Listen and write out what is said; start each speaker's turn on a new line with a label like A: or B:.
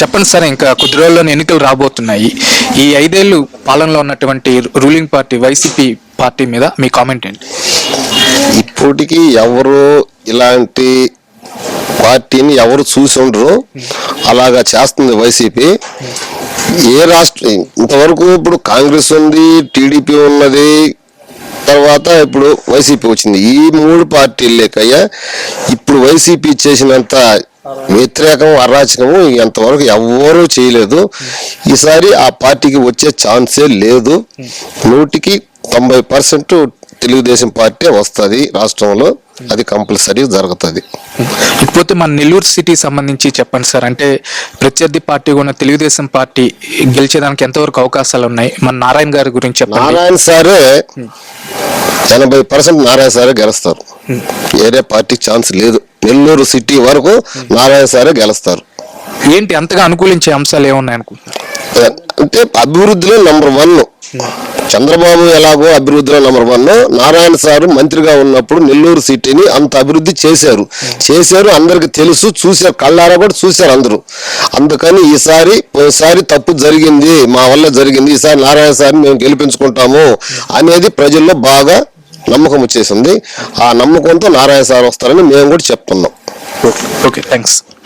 A: చెప్పండి సార్ ఇంకా కొద్ది రోజుల్లోనే ఎన్నికలు రాబోతున్నాయి. ఈ ఐదేళ్ళు పాలనలో ఉన్నటువంటి రూలింగ్ పార్టీ వైసీపీ పార్టీ మీద మీ కామెంట్ ఏంటి?
B: ఇప్పటికి ఎవరు ఇలాంటి పార్టీని ఎవరు చూసి ఉండరు. అలాగా చేస్తుంది వైసీపీ. ఏ రాష్ట్ర ఇంతవరకు ఇప్పుడు కాంగ్రెస్ ఉంది టీడీపీ ఉన్నది తర్వాత ఇప్పుడు వైసీపీ వచ్చింది. ఈ మూడు పార్టీలు లేకయ్యా ఇప్పుడు వైసీపీ చేసినంత వ్యతిరేకం అరాచకము ఎంతవరకు ఎవ్వరూ చేయలేదు. ఈసారి ఆ పార్టీకి వచ్చే ఛాన్సే లేదు. నూటికి తొంభై పర్సెంట్ తెలుగుదేశం పార్టీ వస్తుంది రాష్ట్రంలో. అది కంపల్సరీ జరుగుతుంది.
A: ఇకపోతే మన నెల్లూరు సిటీ సంబంధించి చెప్పండి సార్. అంటే ప్రత్యర్థి పార్టీగా ఉన్న తెలుగుదేశం పార్టీ గెలిచేదానికి ఎంతవరకు అవకాశాలు ఉన్నాయి? మన నారాయణ గారి గురించి చెప్పండి.
B: నారాయణ సారే ఎనభై పర్సెంట్ నారాయణ సారే గెలుస్తారు. వేరే పార్టీకి ఛాన్స్ లేదు. నెల్లూరు సిటీ వరకు నారాయణ సారే గెలుస్తారు.
A: ఏంటి అంతగా అనుకూలించే అంశాలు ఏమున్నాయి అనుకుంటున్నారు?
B: అంటే అభివృద్ధిలో నంబర్ వన్ చంద్రబాబు ఎలాగో అభివృద్ధిలో నంబర్ వన్ నారాయణ సారు మంత్రిగా ఉన్నప్పుడు నెల్లూరు సిటీని అంత అభివృద్ధి చేశారు. చేశారు అందరికి తెలుసు చూశారు కళ్ళారా కూడా చూశారు అందరూ. అందుకని ఈసారి ఈసారి తప్పు జరిగింది మా వల్ల జరిగింది ఈసారి నారాయణ సార్ని మేము గెలిపించుకుంటాము అనేది ప్రజల్లో బాగా నమ్మకం వచ్చేసింది. ఆ నమ్మకంతో నారాయణ సార్ వస్తారని మేము కూడా చెప్తున్నాం.
A: Okay okay thanks